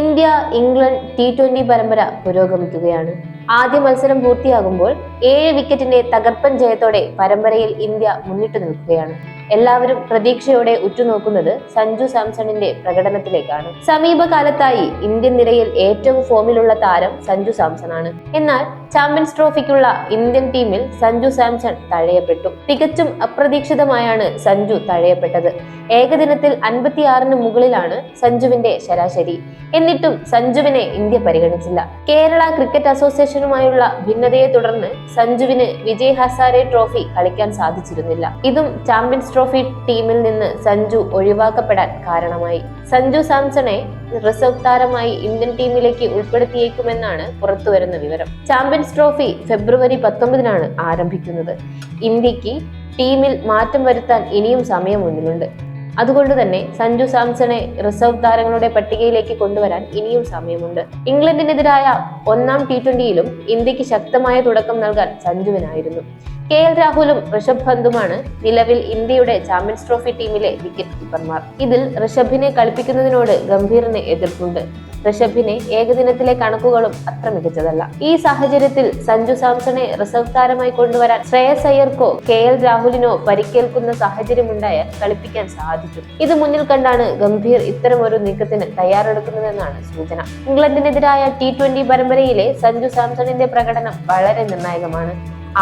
India England T twenty പരമ്പര പുരോഗമിക്കുകയാണ്. ആദ്യ മത്സരം പൂർത്തിയാകുമ്പോൾ ഏഴ് വിക്കറ്റിന്റെ തകർപ്പൻ ജയത്തോടെ പരമ്പരയിൽ ഇന്ത്യ മുന്നിട്ട് നിൽക്കുകയാണ്. എല്ലാവരും പ്രതീക്ഷയോടെ ഉറ്റുനോക്കുന്നത് സഞ്ജു സാംസണിന്റെ പ്രകടനത്തിലേക്കാണ്. സമീപകാലത്തായി ഇന്ത്യൻ നിരയിൽ ഏറ്റവും ഫോമിലുള്ള താരം സഞ്ജു സാംസൺ ആണ് എന്നാൽ ചാമ്പ്യൻസ് ട്രോഫിക്കുള്ള ഇന്ത്യൻ ടീമിൽ സഞ്ജു സാംസൺ തഴയപ്പെട്ടു. തികച്ചും അപ്രതീക്ഷിതമായാണ് സഞ്ജു തഴയപ്പെട്ടത്. ഏകദിനത്തിൽ അൻപത്തിയാറിന് മുകളിലാണ് സഞ്ജുവിന്റെ ശരാശരി. എന്നിട്ടും സഞ്ജുവിനെ ഇന്ത്യ പരിഗണിച്ചില്ല. കേരള ക്രിക്കറ്റ് അസോസിയേഷനുമായുള്ള ഭിന്നതയെ തുടർന്ന് സഞ്ജുവിന് വിജയ് ഹസാരെ ട്രോഫി കളിക്കാൻ സാധിച്ചിരുന്നില്ല. ഇതും ചാമ്പ്യൻസ് ട്രോഫി ടീമിൽ നിന്ന് സഞ്ജു ഒഴിവാക്കപ്പെടാൻ കാരണമായി. സഞ്ജു സാംസണെ റിസർവ് താരമായി ഇന്ത്യൻ ടീമിലേക്ക് ഉൾപ്പെടുത്തിയേക്കുമെന്നാണ് പുറത്തുവരുന്ന വിവരം. ചാമ്പ്യൻസ് ട്രോഫി ഫെബ്രുവരി പത്തൊമ്പതിനാണ് ആരംഭിക്കുന്നത്. ഇന്ത്യയ്ക്ക് ടീമിൽ മാറ്റം വരുത്താൻ ഇനിയും സമയം മുന്നിലുണ്ട്. അതുകൊണ്ട് തന്നെ സഞ്ജു സാംസണെ റിസർവ് താരങ്ങളുടെ പട്ടികയിലേക്ക് കൊണ്ടുവരാൻ ഇനിയും സമയമുണ്ട്. ഇംഗ്ലണ്ടിനെതിരായ ഒന്നാം ടി ട്വന്റിയിലും ഇന്ത്യയ്ക്ക് ശക്തമായ തുടക്കം നൽകാൻ സഞ്ജുവിനായിരുന്നു. കെ എൽ രാഹുലും ഋഷഭ് പന്തുമാണ് നിലവിൽ ഇന്ത്യയുടെ ചാമ്പ്യൻസ് ട്രോഫി ടീമിലെ വിക്കറ്റ് കീപ്പർമാർ ഇതിൽ ഋഷഭിനെ കളിപ്പിക്കുന്നതിനോട് ഗംഭീറിന് എതിർപ്പുണ്ട്. ഋഷഭിനെ ഏകദിനത്തിലെ കണക്കുകളും അത്ര മികച്ചതല്ല. ഈ സാഹചര്യത്തിൽ സഞ്ജു സാംസണെ റിസർവ് താരമായി കൊണ്ടുവരാൻ ശ്രേയസ് അയ്യർക്കോ കെ എൽ രാഹുലിനോ പരിക്കേൽക്കുന്ന സാഹചര്യമുണ്ടായാൽ കളിപ്പിക്കാൻ സാധിച്ചു. ഇത് മുന്നിൽ കണ്ടാണ് ഗംഭീർ ഇത്തരമൊരു നീക്കത്തിന് തയ്യാറെടുക്കുന്നതെന്നാണ് സൂചന. ഇംഗ്ലണ്ടിനെതിരായ ടി ട്വന്റി പരമ്പരയിലെ സഞ്ജു സാംസണിന്റെ പ്രകടനം വളരെ നിർണായകമാണ്.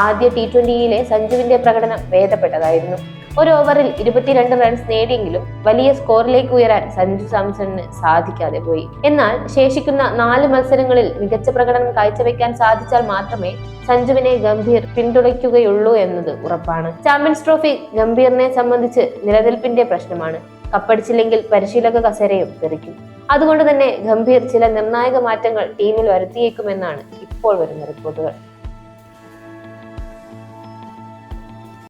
ആദ്യ ടി ട്വന്റിയിലെ സഞ്ജുവിന്റെ പ്രകടനം ഭേദപ്പെട്ടതായിരുന്നു ഒരു ഓവറിൽ ഇരുപത്തിരണ്ട് റൺസ് നേടിയെങ്കിലും വലിയ സ്കോറിലേക്ക് ഉയരാൻ സഞ്ജു സാംസണിന് സാധിക്കാതെ പോയി. എന്നാൽ ശേഷിക്കുന്ന നാല് മത്സരങ്ങളിൽ മികച്ച പ്രകടനം കാഴ്ചവെക്കാൻ സാധിച്ചാൽ മാത്രമേ സഞ്ജുവിനെ ഗംഭീർ പിന്തുണയ്ക്കുകയുള്ളൂ എന്നത് ഉറപ്പാണ്. ചാമ്പ്യൻസ് ട്രോഫി ഗംഭീറിനെ സംബന്ധിച്ച് നിലനിൽപ്പിന്റെ പ്രശ്നമാണ്. കപ്പടിച്ചില്ലെങ്കിൽ പരിശീലക കസേരയും തെറിക്കും. അതുകൊണ്ട് തന്നെ ഗംഭീർ ചില നിർണായക മാറ്റങ്ങൾ ടീമിൽ വരുത്തിയേക്കുമെന്നാണ് ഇപ്പോൾ വരുന്ന റിപ്പോർട്ടുകൾ.